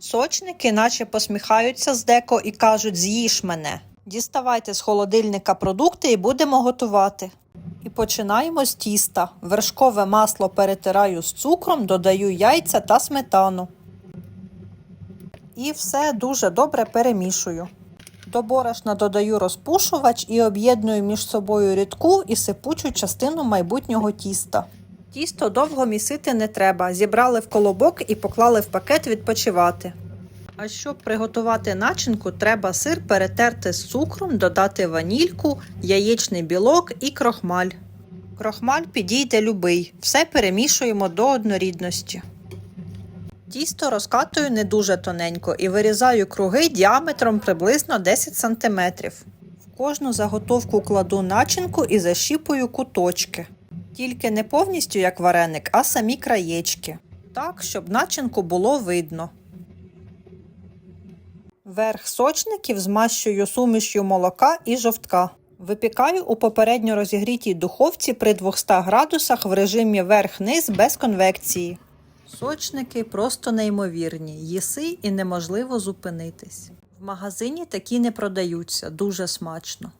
Сочники наче посміхаються з деко і кажуть з'їж мене. Діставайте з холодильника продукти і будемо готувати. І починаємо з тіста. Вершкове масло перетираю з цукром, додаю яйця та сметану. І все дуже добре перемішую. До борошна додаю розпушувач і об'єдную між собою рідку і сипучу частину майбутнього тіста. Тісто довго місити не треба. Зібрали в колобок і поклали в пакет відпочивати. А щоб приготувати начинку, треба сир перетерти з цукром, додати ванільку, яєчний білок і крохмаль. Крохмаль підійде любий. Все перемішуємо до однорідності. Тісто розкатую не дуже тоненько і вирізаю круги діаметром приблизно 10 см. В кожну заготовку кладу начинку і защіпую куточки. Тільки не повністю як вареник, а самі краєчки. Так, щоб начинку було видно. Верх сочників змащую сумішю молока і жовтка. Випікаю у попередньо розігрітій духовці при 200 градусах в режимі верх-низ без конвекції. Сочники просто неймовірні, їси і неможливо зупинитись. В магазині такі не продаються, дуже смачно.